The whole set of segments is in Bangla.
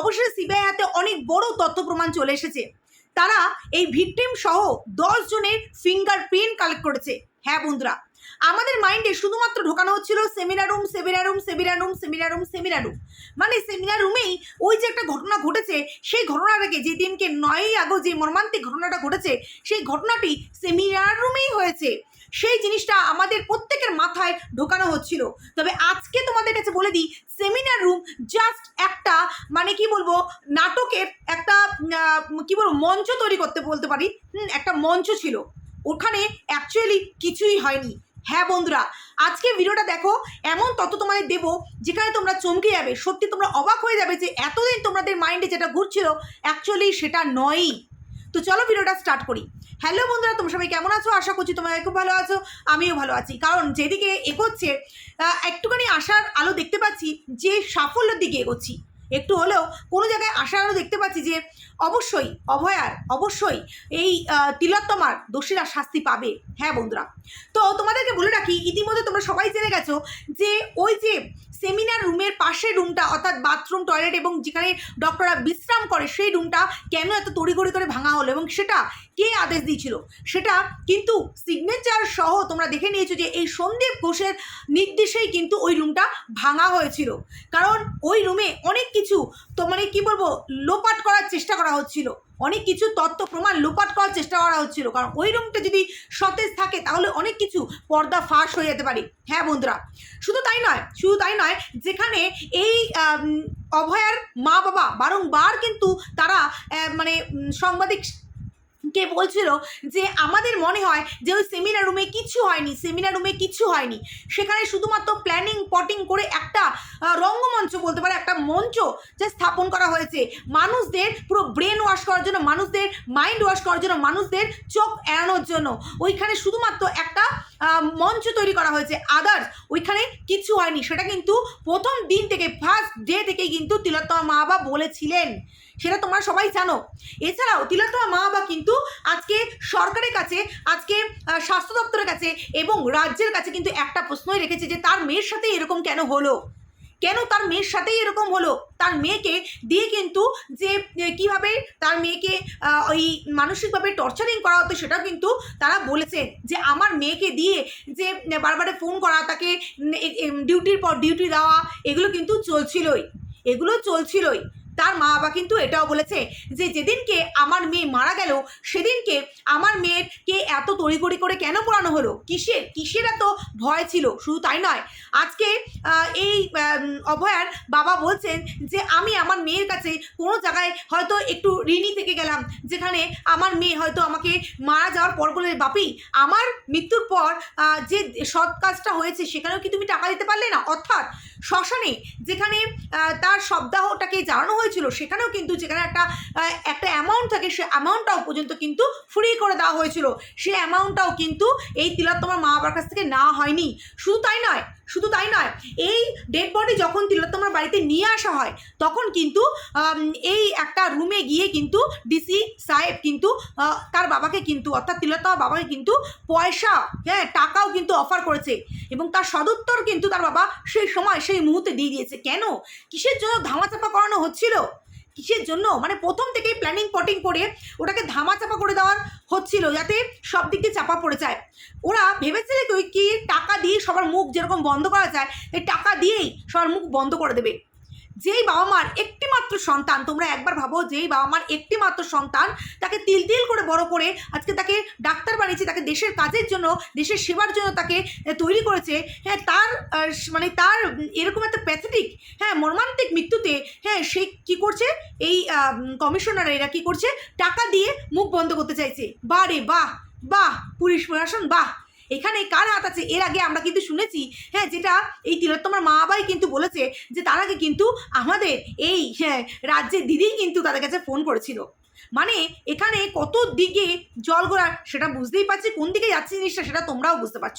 অবশ্যই সিবিআই হাতে অনেক বড় তথ্য প্রমাণ চলে এসেছে। তারা এই ভিকটিম সহ দশ জনের ফিঙ্গার প্রিন্ট কালেক্ট করেছে। হ্যাঁ বন্ধুরা, আমাদের মাইন্ডে শুধুমাত্র ঢোকানো হচ্ছিল seminar room seminar room seminar room seminar room seminar room মানে সেমিনার রুমেই ওই যে একটা ঘটনা ঘটেছে, সেই ঘটনাটাকে যেদিনকে নয়ই আগস্ট যে মর্মান্তিক ঘটনাটা ঘটেছে, সেই ঘটনাটি সেমিনার রুমেই হয়েছে। সেই জিনিসটা আমাদের প্রত্যেকের মাথায় ঢোকানো হচ্ছিল। তবে আজকে তোমাদের কাছে বলে দিই সেমিনার রুম জাস্ট একটা মানে কি বলব, নাটকের একটা কি বলব, মঞ্চ তৈরি করতে বলতে পারি। একটা মঞ্চ ছিল। ওখানে অ্যাকচুয়ালি কিছুই হয়নি। হ্যাঁ বন্ধুরা, আজকে ভিডিওটা দেখো, এমন তত তোমাদের দেবো, যেখানে তোমরা চমকে যাবে। সত্যি তোমরা অবাক হয়ে যাবে যে এতদিন তোমাদের মাইন্ডে যেটা ঘুরছিল অ্যাকচুয়ালি সেটা নয়ই। তো চলো ভিডিওটা স্টার্ট করি। হ্যালো বন্ধুরা, তোমরা সবাই কেমন আছো? আশা করছি তোমরা খুব ভালো আছো, আমিও ভালো আছি। কারণ যেদিকে এগোচ্ছে একটুখানি আশার আলো দেখতে পাচ্ছি, যে সাফল্যের দিকে এগোচ্ছি। একটু হলেও কোনো জায়গায় আশার আলো দেখতে পাচ্ছি যে, অবশ্যই অভয়ার, অবশ্যই এই তিলোত্তমার দোষীরা শাস্তি পাবে। হ্যাঁ বন্ধুরা। তো তোমাদেরকে বলে রাখি, ইতিমধ্যে তোমরা সবাই জেনে গেছো যে, ওই যে সেমিনার রুমের পাশের রুমটা অর্থাৎ বাথরুম টয়লেট এবং যেখানে ডক্টররা বিশ্রাম করে, সেই রুমটা কেন এত তড়িঘড়ি করে ভাঙা হলো এবং সেটা কে আদেশ দিয়েছিল? সেটা কিন্তু সিগনেচার সহ তোমরা দেখে নিয়েছো যে এই সন্দীপ ঘোষের নির্দেশেই কিন্তু ওই রুমটা ভাঙা হয়েছিল। কারণ ওই রুমে অনেক কিছু তো মানে কি বলব, লোপাট করার চেষ্টা করা হচ্ছিল। অনেক কিছু তথ্য, প্রমাণ লোপাট করার চেষ্টা করা হচ্ছিল। কারণ ওই রুমটা যদি সতেজ থাকে, তাহলে অনেক কিছু পর্দা ফাঁস হয়ে যেতে পারে। হ্যাঁ বন্ধুরা, শুধু তাই নয়, শুধু তাই নয়, যেখানে এই অভয়ার মা বাবা বারংবার কিন্তু তারা মানে সাংবাদিক কে বলছিল যে আমাদের মনে হয় যে ওই সেমিনার রুমে কিছু হয়নি সেমিনার রুমে কিছু হয়নি। সেখানে শুধুমাত্র প্ল্যানিং পটিং করে একটা রঙ্গমঞ্চ বলতে পারে, একটা মঞ্চ যে স্থাপন করা হয়েছে। মানুষদের পুরো ব্রেন ওয়াশ করার জন্য, মানুষদের মাইন্ড ওয়াশ করার জন্য, মানুষদের চোখ এড়ানোর জন্য। ওইখানে শুধুমাত্র একটা মঞ্চ তৈরি করা হয়েছে। আদার্স ওইখানে কিছু হয়নি। সেটা কিন্তু প্রথম দিন থেকে ফার্স্ট ডে থেকেই কিন্তু তিলোত্তমা মা বাবা বলেছিলেন। সেটা তোমরা সবাই জানো। এছাড়াও তিলোত্তমা মা বাবা কিন্তু আজকে সরকারের কাছে, আজকে স্বাস্থ্য দপ্তরের কাছে এবং রাজ্যের কাছে কিন্তু একটা প্রশ্নই রেখেছে যে তার মেয়ের সাথে এরকম কেন হলো? কেন তার মেয়ের সাথেই এরকম হলো? তার মেয়েকে দিয়ে কিন্তু যে কীভাবে তার মেয়েকে ওই মানসিকভাবে টর্চারিং করা হতো সেটাও কিন্তু তারা বলেছেন যে আমার মেয়েকে দিয়ে যে বারবারে ফোন করা, তাকে ডিউটির পর ডিউটি দেওয়া, এগুলো কিন্তু চলছিলই। এগুলো চলছিলই। তার মা বাবা কিন্তু এটাও বলেছে যে যেদিনকে আমার মেয়ে মারা গেল, সেদিনকে আমার মেয়েরকে এত তড়িঘড়ি করে কেন পড়ানো হলো? কিসের? কিসের এত ভয় ছিল? শুধু তাই নয়, আজকে এই অভয়ার বাবা বলছেন যে আমি আমার মেয়ের কাছে কোনো জায়গায় হয়তো একটু ঋণী থেকে গেলাম, যেখানে আমার মেয়ে হয়তো আমাকে মারা যাওয়ার পর বলে বাপি, আমার মৃত্যুর পর যে সৎ কাজটা হয়েছে, সেখানেও কি তুমি টাকা দিতে পারলে না? অর্থাৎ শ্মশানে, যেখানে তার সপ্তাহটাকে জানানো হয়েছিল, সেখানেও কিন্তু যেখানে একটা একটা অ্যামাউন্ট থাকে, সে অ্যামাউন্টটাও পর্যন্ত কিন্তু ফ্রি করে দেওয়া হয়েছিল। সে অ্যামাউন্টটাও কিন্তু এই তিলোত্তমার মা বাবার কাছ থেকে না হয়নি। শুধু তাই নয় শুধু তাই নয়, এই ডেড বডি যখন তিলোত্তমার বাড়িতে নিয়ে আসা হয়, তখন কিন্তু এই একটা রুমে গিয়ে কিন্তু ডিসি সাহেব কিন্তু তার বাবাকে কিন্তু, অর্থাৎ তিলোত্তমার বাবাকে কিন্তু পয়সা হ্যাঁ টাকাও কিন্তু অফার করেছে। এবং তার সদুত্তর কিন্তু তার বাবা সেই সময়, সেই মুহূর্তে দিয়ে দিয়েছে। কেন? কিসের জন্য ধামাচাপা করানো হচ্ছিল? কিসের জন্য? মানে প্রথম থেকেই প্ল্যানিং পটিং করে ওটাকে ধামা চাপা করে দেওয়ার হচ্ছিল যাতে সব দিক দিয়ে চাপা পড়ে যায়। ওরা ভেবেছিল কি কি টাকা দিয়ে সবার মুখ যেরকম বন্ধ করা যায়, এই টাকা দিয়েই সবার মুখ বন্ধ করে দেবে। যেই বাবা মার একটি মাত্র সন্তান, তোমরা একবার ভাবো যেই বাবা মার একটি মাত্র সন্তান, তাকে তিল তিল করে বড় করে আজকে তাকে ডাক্তার বানিয়েছে, তাকে দেশের কাজের জন্য, দেশের সেবার জন্য তাকে তৈরি করেছে হ্যাঁ তার মানে তার এরকম একটা প্যাথেটিক হ্যাঁ মর্মান্তিক মৃত্যুতে হ্যাঁ সে কি করছে? এই কমিশনার এরা কি করছে? টাকা দিয়ে মুখ বন্ধ করতে চাইছে। বাহ রে বাহ বাহ, পুলিশ প্রশাসন, বাহ এখানে কার হাত আছে? এর আগে আমরা কিন্তু শুনেছি হ্যাঁ যেটা এই তিলোত্তমার মা বাবাই কিন্তু বলেছে যে তার আগে কিন্তু আমাদের এই হ্যাঁ রাজ্যের দিদি কিন্তু তাদের কাছে ফোন করেছিল। মানে এখানে কত দিকে জল ঘোরার সেটা বুঝতেই পারছি, কোন দিকে যাচ্ছে জিনিসটা সেটা তোমরাও বুঝতে পারছ।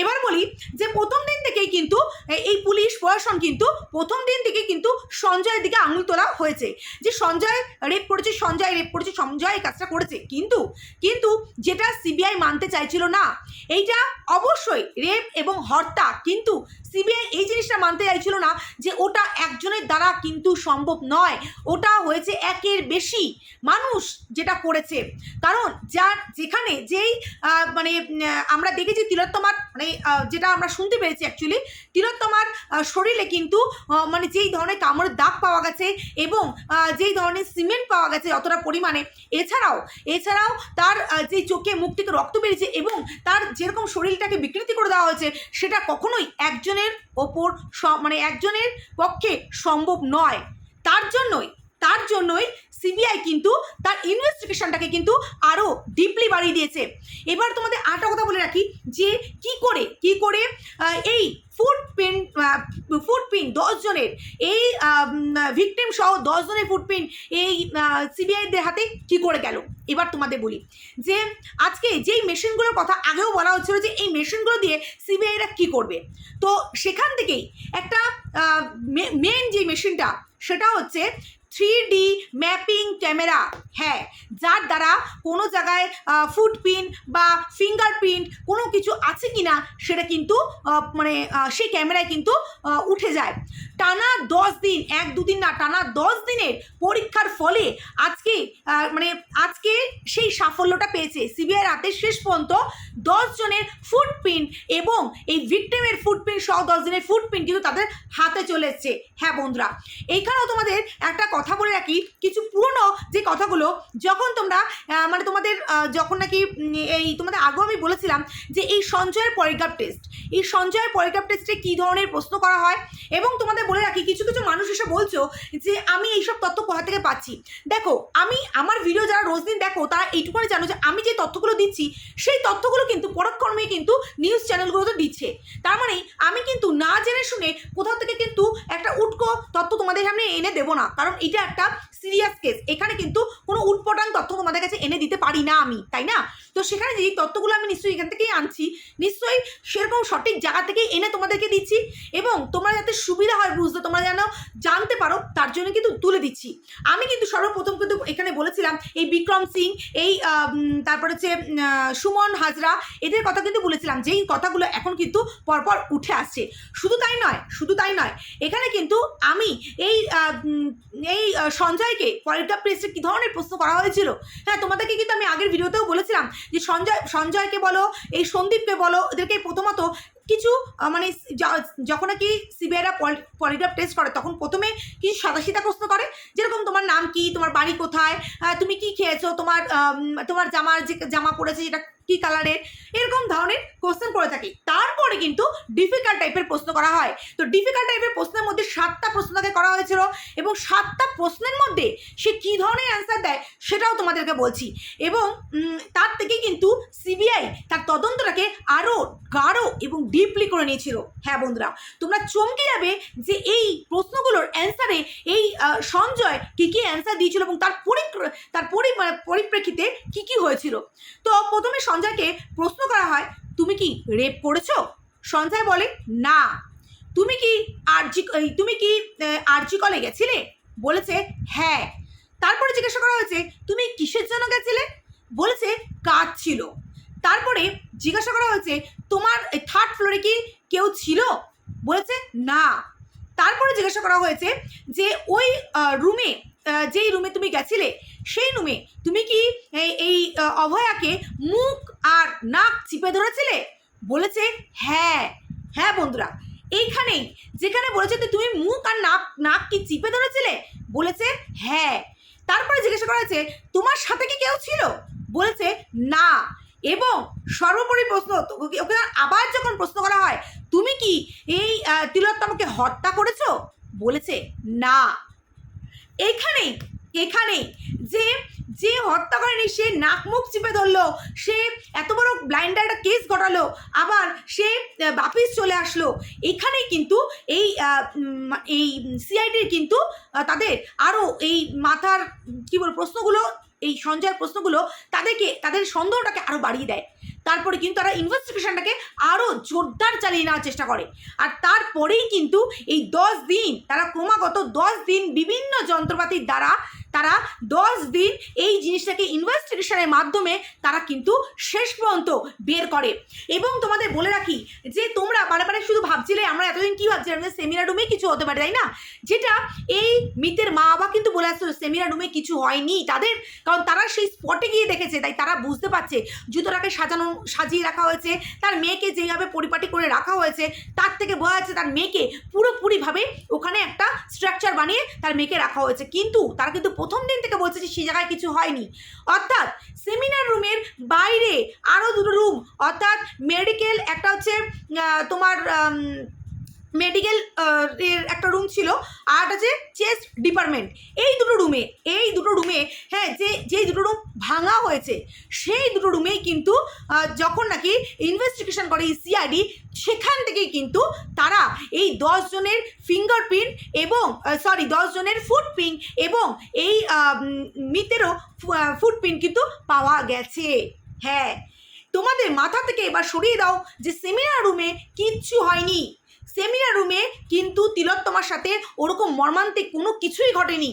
এবার বলি যে প্রথম দিন থেকেই কিন্তু এই পুলিশ প্রশাসন কিন্তু প্রথম দিন থেকে কিন্তু সঞ্জয়ের দিকে আঙুল তোলা হয়েছে। যে সঞ্জয় রেপ করেছে, সঞ্জয় রেপ করেছে, সঞ্জয় এই কাজটা করেছে। কিন্তু কিন্তু যেটা সিবিআই মানতে চাইছিল না, এইটা অবশ্যই রেপ এবং হত্যা কিন্তু সিবিআই এই জিনিসটা মানতে চাইছিল না যে ওটা একজনের দ্বারা কিন্তু সম্ভব নয়। ওটা হয়েছে একের বেশি মানুষ যেটা করেছে। কারণ যার যেখানে যেই মানে আমরা দেখেছি তিলোত্তমার মানে যেটা আমরা শুনতে পেরেছি অ্যাকচুয়ালি তিলোত্তমার শরীরে কিন্তু মানে যেই ধরনের কামড়ের দাগ পাওয়া গেছে এবং যেই ধরনের সিমেন্ট পাওয়া গেছে অতটা পরিমাণে, এছাড়াও এছাড়াও তার যে চোখে মুখ থেকে রক্ত বেরিয়েছে এবং তার যেরকম শরীরটাকে বিকৃতি করে দেওয়া হয়েছে, সেটা কখনোই একজনের ওপর স- মানে একজনের পক্ষে সম্ভব নয়। তার জন্যই তার জন্যই সিবিআই কিন্তু তার ইনভেস্টিগেশনটাকে কিন্তু আরও ডিপলি বাড়িয়ে দিয়েছে। এবার তোমাদের আরেকটা কথা বলে রাখি যে কি করে কি করে এই ফুড পিন ফুড পিন দশ জনের এই ভিকটিম সহ দশ জনের ফুড এই সিবিআইদের হাতে কি করে গেল? এবার তোমাদের বলি। যে আজকে যেই মেশিনগুলোর কথা আগেও বলা হচ্ছিল যে এই মেশিনগুলো দিয়ে সিবিআইরা কি করবে? তো সেখান থেকেই একটা মেন যে মেশিনটা, সেটা হচ্ছে থ্রি ডি ম্যাপিং ক্যামেরা হ্যাঁ যার দ্বারা কোনো জায়গায় ফুটপ্রিন্ট বা ফিঙ্গারপ্রিন্ট কোনো কিছু আছে কি না সেটা কিন্তু মানে সেই ক্যামেরায় কিন্তু উঠে যায়। টানা দশ দিন, এক দুদিন না, টানা দশ দিনের পরীক্ষার ফলে আজকে মানে আজকে সেই সাফল্যটা পেয়েছে। সিবিআই রাতের শেষ পর্যন্ত দশ জনের ফুটপ্রিন্ট এবং এই ভিক্টিমের ফুটপ্রিন্ট সহ দশ দিনের ফুটপ্রিন্ট কিন্তু তাদের হাতে চলে এসছে। হ্যাঁ বন্ধুরা, এইখানেও তোমাদের একটা কথা বলে রাখি, কিছু পুরনো যে কথাগুলো, যখন তোমরা মানে তোমাদের যখন নাকি এই তোমাদের আগেও আমি বলেছিলাম যে এই সঞ্চয়ের পলিগ্রাফ টেস্ট এই সঞ্চয়ের পলিগ্রাফ টেস্টে কী ধরনের প্রশ্ন করা হয়? এবং তোমাদের বলে রাখি, কিছু কিছু মানুষ এসে বলছো যে, আমি এইসব তথ্য কোথা থেকে পাচ্ছি? দেখো, আমি, আমার ভিডিও যারা রোজ দিন দেখো, তারা এইটুকুনি জানো যে, আমি যে তথ্যগুলো দিচ্ছি, সেই তথ্যগুলো কিন্তু পরক্ষণমে কিন্তু নিউজ চ্যানেলগুলোতে দিচ্ছে। তার মানে আমি কিন্তু না জেনে শুনে কোথাও থেকে কিন্তু একটা উটকো তথ্য তোমাদের সামনে এনে দেবো না। কারণ এটা একটা সিরিয়াস কেস এখানে কিন্তু কোনো উটপটাং তথ্য তোমাদের কাছে এনে দিতে পারি না আমি, তাই না? তো সেখানে যে তথ্যগুলো আমি নিশ্চয়ই এখান থেকেই আনছি, নিশ্চয়ই সেরকম সঠিক জায়গা থেকেই এনে তোমাদেরকে দিচ্ছি এবং তোমরা যাতে সুবিধা হয় বুঝতে, তোমরা যেন জানতে পারো, তার জন্য কিন্তু তুলে দিচ্ছি। আমি কিন্তু সর্বপ্রথম কিন্তু এখানে বলেছিলাম, এই বিক্রম সিং, এই তারপর হচ্ছে সুমন হাজরা, এদের কথা কিন্তু বলেছিলাম, যেই কথাগুলো এখন কিন্তু পরপর উঠে আসছে। শুধু তাই নয়, শুধু তাই নয়, এখানে কিন্তু আমি এই এই সঞ্জয়কে পলিগ্রাফ প্রেসে কী ধরনের প্রশ্ন করা হয়েছিল? হ্যাঁ তোমাদেরকে কিন্তু আমি আগের ভিডিওতেও বলেছিলাম যে সঞ্জয়, সঞ্জয়কে বলো, এই সন্দীপকে বলো, এদেরকে প্রথমত কিছু মানে যখন নাকি সিবিআইরা পলিগ্রাফ টেস্ট করে, তখন প্রথমে কিছু সাদাসিধা প্রশ্ন করে? যেরকম তোমার নাম কি, তোমার বাড়ি কোথায় তুমি কি খেয়েছো, তোমার তোমার জামার যে, জামা পড়েছে যেটা কি কালারের এরকম ধরনের কোশ্চেন করে থাকি। তারপরে কিন্তু ডিফিকাল্ট টাইপের প্রশ্ন করা হয়। তো ডিফিকাল্ট টাইপের প্রশ্নের মধ্যে সাতটা প্রশ্ন তাকে করা হয়েছিল এবং সাতটা প্রশ্নের মধ্যে সে কী ধরনের অ্যান্সার দেয় সেটাও তোমাদেরকে বলছি। এবং তার থেকে কিন্তু সিবিআই তার তদন্তটাকে আরও গাঢ় এবং ডিপলি করে নিয়েছিল। হ্যাঁ বন্ধুরা, তোমরা চমকে যাবে যে এই প্রশ্নগুলোর অ্যান্সারে এই সঞ্জয় কী কী অ্যান্সার দিয়েছিল এবং তার তার পরি মানে পরিপ্রেক্ষিতে কী কী হয়েছিল। তো প্রথমে সঞ্জয়কে প্রশ্ন করা হয়, তুমি কি রেপ করেছ? সঞ্জয় বলে, না। তুমি কি আরজি তুমি কি আরজি কলে গেছিলে? বলেছে হ্যাঁ। তারপরে জিজ্ঞাসা করা হয়েছে, তুমি কিসের জন্য গেছিলে? বলেছে কাজ ছিল তারপরে জিজ্ঞাসা করা হয়েছে, তোমার থার্ড ফ্লোরে কি কেউ ছিল? বলেছে, না। তারপরে জিজ্ঞাসা করা হয়েছে যে, ওই রুমে যেই রুমে তুমি গেছিলে, সেই রুমে তুমি কি এই- অভয়াকে মুখ আর নাক চিপে ধরেছিলে? বলেছে হ্যাঁ। হ্যাঁ বন্ধুরা, এইখানেই, যেখানে বলেছে যে তুমি মুখ আর নাক নাক কি চিপে ধরেছিলে? বলেছে হ্যাঁ। তারপরে জিজ্ঞাসা করা হয়েছে, তোমার সাথে কি কেউ ছিল? বলেছে, না। এবং সর্বোপরি প্রশ্ন ওকে আবার যখন প্রশ্ন করা হয়, তুমি কি এই তিলোত্তমাকে হত্যা করেছ? বলেছে, না। এখানেই এখানেই যে যে হত্যা করেনি, সে নাক মুখ চিপে ধরলো, সে এত বড় ব্লাইন্ডার একটা কেস ঘটালো, আবার সে বাপিস চলে আসলো। এখানেই কিন্তু এই এই সিআইডির কিন্তু তাদের আরও এই মাথার, কী বল, প্রশ্নগুলো এই সঞ্জয়ের প্রশ্নগুলো তাদেরকে, তাদের সন্দেহটাকে আরও বাড়িয়ে দেয়। তারপরে কিন্তু তারা ইনভেস্টিগেশনটাকে আরও জোরদার চালিয়ে নেওয়ার চেষ্টা করে। আর তারপরেই কিন্তু এই দশ দিন, তারা ক্রমাগত দশ দিন বিভিন্ন যন্ত্রপাতির দ্বারা তারা দশ দিন এই জিনিসটাকে ইনভেস্টিগেশনের মাধ্যমে তারা কিন্তু শেষ পর্যন্ত বের করে। এবং তোমাদের বলে রাখি যে তোমরা বারে বারে শুধু ভাবছিলে, আমরা এতদিন কি ভাবছিলাম যে সেমিনার রুমে কিছু হতে পারে, তাই না? যেটা এই মিতের মা বাবা কিন্তু বলে আসছিল সেমিনার রুমে কিছু হয়নি। তাদের, কারণ তারা সেই স্পটে গিয়ে দেখেছে, তাই তারা বুঝতে পারছে, জুতোটাকে সাজানো, সাজিয়ে রাখা হয়েছে, তার মেয়েকে যেভাবে পরিপাটি করে রাখা হয়েছে, তার থেকে বোঝা যাচ্ছে তার মেয়েকে পুরোপুরিভাবে ওখানে একটা স্ট্রাকচার বানিয়ে তার মেয়েকে রাখা হয়েছে। কিন্তু তারা কিন্তু প্রথম দিন থেকে বলছে যে সেই জায়গায় কিছু হয়নি। অর্থাৎ সেমিনার রুমের বাইরে আরও দুটো রুম অর্থাৎ মেডিকেল একটা হচ্ছে তোমার মেডিকেল এর একটা রুম ছিল আর হচ্ছে চেস্ট ডিপার্টমেন্ট এই দুটো রুমে এই দুটো রুমে হ্যাঁ যে, যেই দুটো রুম ভাঙা হয়েছে, সেই দুটো রুমেই কিন্তু যখন নাকি ইনভেস্টিগেশন করে সিআইডি সেখান থেকেই কিন্তু তারা এই জনের ফিঙ্গারপ্রিন্ট এবং সরি জনের ফুটপ্রিন্ট এবং এই মৃতেরও ফুটপ্রিন্ট কিন্তু পাওয়া গেছে। হ্যাঁ তোমাদের মাথা থেকে এবার সরিয়ে দাও যে সেমিনার রুমে কিচ্ছু হয়নি। সেমিনার রুমে কিন্তু তিলোত্তমার সাথে ওরকম মর্মান্তিক কোনো কিছুই ঘটেনি।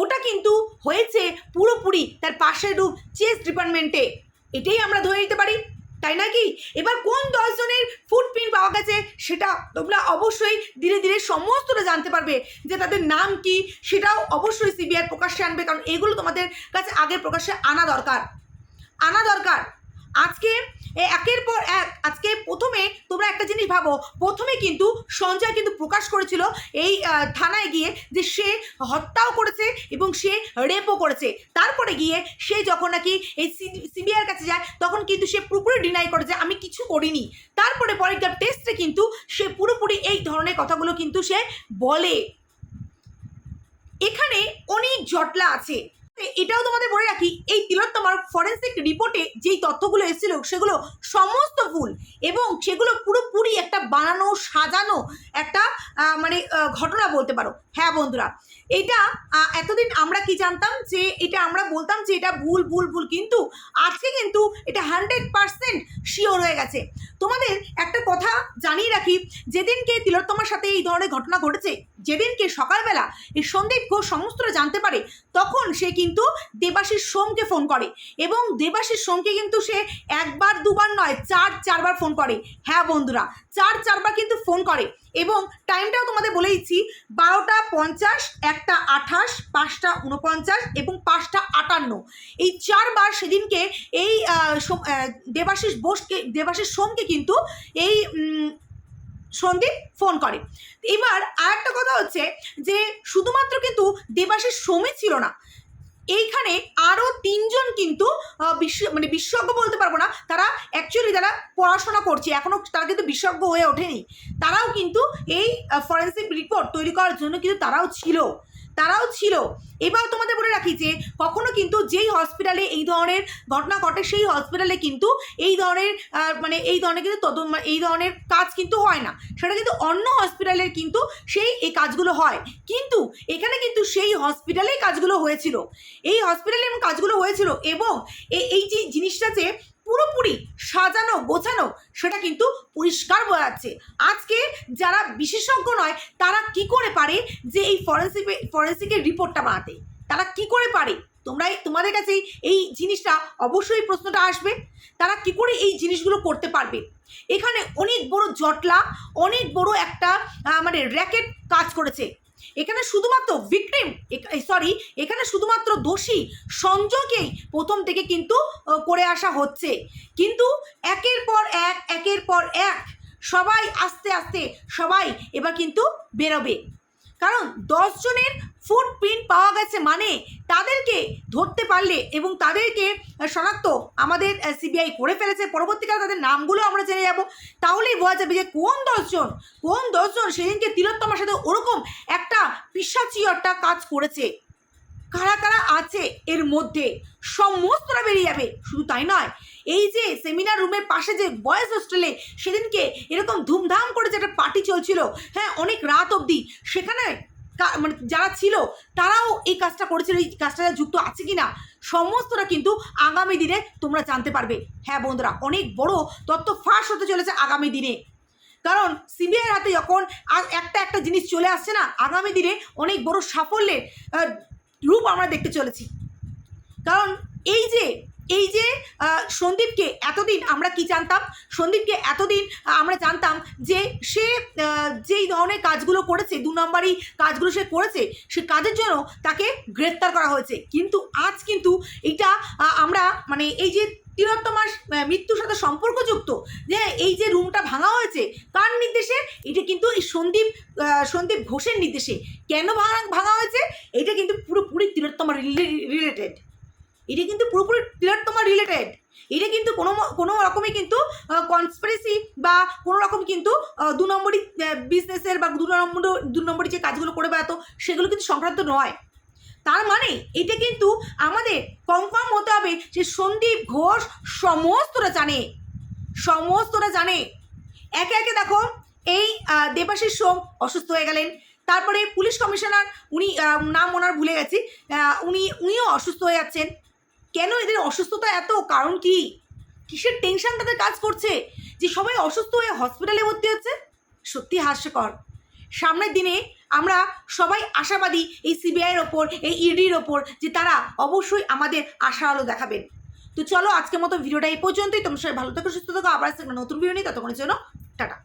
ওটা কিন্তু হয়েছে পুরোপুরি তার পাশের রূপ চেস ডিপার্টমেন্টে এটাই আমরা ধরে নিতে পারি, তাই নাকি এবার কোন দশজনের ফুটপ্রিন্ট পাওয়া গেছে সেটা তোমরা অবশ্যই ধীরে ধীরে সমস্তটা জানতে পারবে যে তাদের নাম কি, সেটাও অবশ্যই সিবিআই প্রকাশ্যে আনবে, কারণ এগুলো তোমাদের কাছে আগে প্রকাশ্যে আনা দরকার। আনা দরকার। আজকে একের পর এক, আজকে প্রথমে তোমরা একটা জিনিস ভাবো, প্রথমে কিন্তু সঞ্জয় কিন্তু প্রকাশ করেছিল এই থানায় গিয়ে যে সে হত্যাও করেছে এবং সে রেপও করেছে। তারপরে গিয়ে সে যখন নাকি এই সিবিআইয়ের কাছে যায়, তখন কিন্তু সে পুরোপুরি ডিনাই করে যে আমি কিছু করিনি। তারপরে পরীক্ষার টেস্টে কিন্তু সে পুরোপুরি এই ধরনের কথাগুলো কিন্তু সে বলে। এখানে অনেক জটলা আছে। এটাও তোমাদের বলে রাখি, এই তিলোত্তমার ফরেন্সিক রিপোর্টে যেই তথ্যগুলো এসেছিল, সেগুলো সমস্ত ভুল এবং সেগুলো পুরোপুরি একটা বানানো, সাজানো একটা মানে ঘটনা বলতে পারো। হ্যাঁ বন্ধুরা এটা এতদিন আমরা কি জানতাম যে এটা আমরা বলতাম যে এটা ভুল ভুল ভুল, কিন্তু আজকে কিন্তু এটা হান্ড্রেড পারসেন্ট শিওর হয়ে গেছে। তোমাদের একটা কথা জানিয়ে রাখি, যেদিনকে তিলোত্তমার সাথে এই ধরনের ঘটনা ঘটেছে, যেদিনকে সকালবেলা এই সন্দীপ ঘোষ সমস্তটা জানতে পারে, তখন সে কিন্তু দেবাশিস সোমকে ফোন করে এবং দেবাশিস সোমকে কিন্তু সে একবার, দুবার নয়, চার, চারবার ফোন করে। হ্যাঁ বন্ধুরা, চার, চারবার কিন্তু ফোন করে। এবং টাইমটাও তোমাদের বলে দিচ্ছি, বারোটা পঞ্চাশ, একটা আঠাশ, পাঁচটা উনপঞ্চাশ এবং পাঁচটা আটান্ন। এই চারবার সেদিনকে এই দেবাশিস বোসকে, দেবাশিস সোমকে কিন্তু এই সন্দীপ ফোন করে। এবার আর একটা কথা হচ্ছে যে, শুধুমাত্র কিন্তু দেবাশিস সোমই ছিল না। এইখানে আরও তিনজন কিন্তু বিশ্ব মানে বিশেষজ্ঞ বলতে পারব না, তারা অ্যাকচুয়ালি তারা পড়াশোনা করছে। এখনও তারা কিন্তু বিশেষজ্ঞ হয়ে ওঠেনি। তারাও কিন্তু এই ফরেন্সিক রিপোর্ট তৈরি করার জন্য কিন্তু তারাও ছিল। তারাও ছিল। এবার তোমাদের বলে রাখি যে, কখনো কিন্তু যেই হসপিটালে এই ধরনের ঘটনা ঘটে, সেই হসপিটালে কিন্তু এই ধরনের মানে এই ধরনের কিন্তু তদ এই ধরনের কাজ কিন্তু হয় না। সেটা কিন্তু অন্য হসপিটালের কিন্তু সেই এই কাজগুলো হয়। কিন্তু এখানে কিন্তু সেই হসপিটালেই কাজগুলো হয়েছিল। এই হসপিটালে কাজগুলো হয়েছিল এবং এই যে জিনিসটা যে পুরোপুরি সাজানো, গোছানো, সেটা কিন্তু পরিষ্কার বোঝা যাচ্ছে। আজকে যারা বিশেষজ্ঞ নয়, তারা কি করে পারে যে এই ফরেন্সিক ফরেন্সিকের রিপোর্টটা বানাতে? তারা কি করে পারে? তোমরাই, তোমাদের কাছে এই জিনিসটা অবশ্যই প্রশ্নটা আসবে। তারা কি করে এই জিনিসগুলো করতে পারবে? এখানে অনেক বড় জটলা, অনেক বড় একটা মানে র্যাকেট কাজ করেছে। এখানে শুধুমাত্র বিক্রিম সরি এখানে শুধুমাত্র দোষী, সংযোগেই প্রথম থেকে কিন্তু করে আসা হচ্ছে। কিন্তু একের পর এক, একের পর এক, সবাই আস্তে আস্তে সবাই এবার কিন্তু বেরোবে। কারণ দশজনের ফুটপ্রিন্ট পাওয়া গেছে মানে তাদেরকে ধরতে পারলে এবং তাদেরকে শনাক্ত আমাদের সিবিআই করে ফেলেছে। পরবর্তীকালে তাদের নামগুলো আমরা জেনে যাব। তাহলেই বোঝা যাবে যে কোন দশজন কোন দশজন সেদিনকে তিলোত্তমার সাথে ওরকম একটা পিসাচি একটা কাজ করেছে। কারা কারা আছে এর মধ্যে? সমস্তটা বেরিয়ে যাবে। শুধু তাই নয় এই যে সেমিনার রুমের পাশে যে বয়েজ হোস্টেলে সেদিনকে এরকম ধুমধাম করে যে একটা পার্টি চলছিল হ্যাঁ অনেক রাত অবধি। সেখানে মানে যারা ছিল, তারাও এই কাজটা করেছিল, এই কাজটা যুক্ত আছে কি না সমস্তটা কিন্তু আগামী দিনে তোমরা জানতে পারবে। হ্যাঁ বন্ধুরা, অনেক বড় তত্ত্ব ফাঁস হতে চলেছে আগামী দিনে। কারণ সিবিআইয়ের হাতে যখন একটা একটা জিনিস চলে আসছে না, আগামী দিনে অনেক বড় সাফল্যের রূপ আমরা দেখতে চলেছি। কারণ এই যে এই যে সন্দীপকে এতদিন আমরা কি জানতাম? সন্দীপকে এতদিন আমরা জানতাম যে সে যেই ধরনের কাজগুলো করেছে দু নম্বরই কাজগুলো সে করেছে সে কাজের জন্য তাকে গ্রেপ্তার করা হয়েছে। কিন্তু আজ কিন্তু এটা আমরা মানে এই যে তিলোত্তমার আহ, মৃত্যুর সাথে সম্পর্কযুক্ত যে এই যে রুমটা ভাঙা হয়েছে কার নির্দেশে? এটা কিন্তু এই সন্দীপ সন্দীপ ঘোষের নির্দেশে। কেন ভাঙা ভাঙা হয়েছে? এটা কিন্তু পুরোপুরি তিলোত্তমা রিলেটেড। এটা কিন্তু পুরোপুরি তিলোত্তমা রিলেটেড এটা কিন্তু কোনো কোনো রকমই কিন্তু কনস্পিরেসি বা কোনো রকম কিন্তু দু নম্বরই বিজনেসের বা দু নম্বর দু নম্বরই যে কাজগুলো করে বেড়াতো সেগুলো কিন্তু সংক্রান্ত নয়। তার মানে এটা কিন্তু আমাদের কনফার্ম হতে হবে যে সন্দীপ ঘোষ সমস্তটা জানে। সমস্তটা জানে। একে একে দেখো, এই দেবাশিস সোম অসুস্থ হয়ে গেলেন। তারপরে পুলিশ কমিশনার, উনি নাম ওনার ভুলে গেছি উনি, উনিও অসুস্থ হয়ে যাচ্ছেন। কেন এদের অসুস্থতা এত? কারণ কি? কিসের টেনশন তাদের কাজ করছে? যে সবাই অসুস্থ হয়ে হসপিটালে ভর্তি হচ্ছে? সত্যি হাস্যকর। সামনের দিনে আমরা সবাই আশাবাদী এই সিবিআইয়ের ওপর, এই ইডির ওপর যে তারা অবশ্যই আমাদের আশা আলো দেখাবেন। তো চলো আজকের মতো ভিডিওটা এই পর্যন্তই। তোমার সবাই ভালো থাকো, সুস্থ থাকো। আবার নতুন ভিডিও নিয়ে। ততক্ষণের জন্য টাটা।